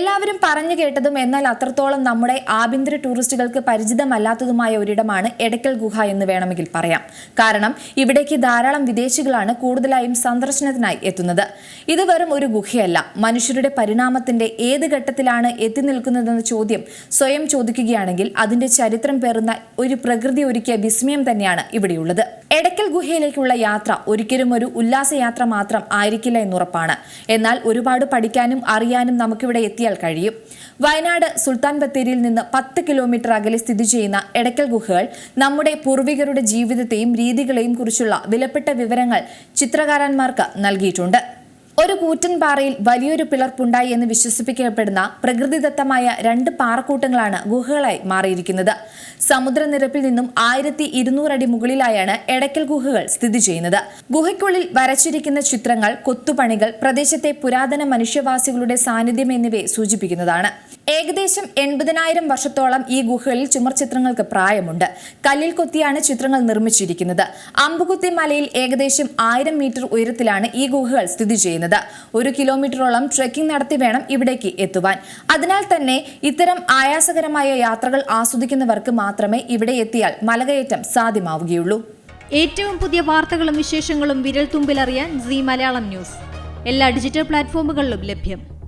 എല്ലാവരും പറഞ്ഞു കേട്ടതും എന്നാൽ അത്രത്തോളം നമ്മുടെ ആഭ്യന്തര ടൂറിസ്റ്റുകൾക്ക് പരിചിതമല്ലാത്തതുമായ ഒരിടമാണ് എടക്കൽ ഗുഹ എന്ന് വേണമെങ്കിൽ പറയാം. കാരണം ഇവിടേക്ക് ധാരാളം വിദേശികളാണ് കൂടുതലായും സന്ദർശനത്തിനായി എത്തുന്നത്. ഇത് വെറും ഒരു ഗുഹയല്ല. മനുഷ്യരുടെ പരിണാമത്തിന്റെ ഏത് ഘട്ടത്തിലാണ് എത്തി നിൽക്കുന്നതെന്ന ചോദ്യം സ്വയം ചോദിക്കുകയാണെങ്കിൽ അതിന്റെ ചരിത്രം പേറുന്ന ഒരു പ്രകൃതി ഒരുക്കിയ വിസ്മയം തന്നെയാണ് ഇവിടെയുള്ളത്. എടക്കൽ ഗുഹയിലേക്കുള്ള യാത്ര ഒരിക്കലും ഒരു ഉല്ലാസയാത്ര മാത്രം ആയിരിക്കില്ല എന്നുറപ്പാണ്. എന്നാൽ ഒരുപാട് പഠിക്കാനും അറിയാനും നമുക്കിവിടെ എത്തിയാൽ കഴിയും. വയനാട് സുൽത്താൻ ബത്തേരിയിൽ നിന്ന് പത്ത് കിലോമീറ്റർ അകലെ സ്ഥിതി ചെയ്യുന്ന എടക്കൽ ഗുഹകൾ നമ്മുടെ പൂർവികരുടെ ജീവിതത്തെയും രീതികളെയും കുറിച്ചുള്ള വിലപ്പെട്ട വിവരങ്ങൾ ചിത്രകാരന്മാർക്ക് നൽകിയിട്ടുണ്ട്. ഒരു കൂറ്റൻ പാറയിൽ വലിയൊരു പിളർപ്പുണ്ടായി എന്ന് വിശ്വസിപ്പിക്കപ്പെടുന്ന പ്രകൃതിദത്തമായ രണ്ട് പാറക്കൂട്ടങ്ങളാണ് ഗുഹകളായി മാറിയിരിക്കുന്നത്. സമുദ്രനിരപ്പിൽ നിന്നും ആയിരത്തി ഇരുന്നൂറടി മുകളിലായാണ് എടക്കൽ ഗുഹകൾ സ്ഥിതി ചെയ്യുന്നത്. ഗുഹയ്ക്കുള്ളിൽ വരച്ചിരിക്കുന്ന ചിത്രങ്ങൾ കൊത്തുപണികൾ പ്രദേശത്തെ പുരാതന മനുഷ്യവാസികളുടെ സാന്നിധ്യം എന്നിവയെ സൂചിപ്പിക്കുന്നതാണ്. ഏകദേശം എൺപതിനായിരം വർഷത്തോളം ഈ ഗുഹകളിൽ ചുമർ ചിത്രങ്ങൾക്ക് പ്രായമുണ്ട്. കല്ലിൽ കൊത്തിയാണ് ചിത്രങ്ങൾ നിർമ്മിച്ചിരിക്കുന്നത്. അമ്പുകുത്തി മലയിൽ ഏകദേശം ആയിരം മീറ്റർ ഉയരത്തിലാണ് ഈ ഗുഹകൾ സ്ഥിതി ചെയ്യുന്നത്. ഒരു കിലോമീറ്ററോളം ട്രെക്കിംഗ് നടത്തി വേണം ഇവിടേക്ക് എത്തുവാൻ. അതിനാൽ തന്നെ ഇത്തരം ആയാസകരമായ യാത്രകൾ ആസ്വദിക്കുന്നവർക്ക് മാത്രമേ ഇവിടെ എത്തിയാൽ മലകയറ്റം സാധ്യമാവുകയുള്ളൂ. ഏറ്റവും പുതിയ വാർത്തകളും വിശേഷങ്ങളും വിരൽ തുമ്പിലറിയാൻ സി മലയാളം ന്യൂസ്. എല്ലാ ഡിജിറ്റൽ പ്ലാറ്റ്ഫോമുകളിലും ലഭ്യം.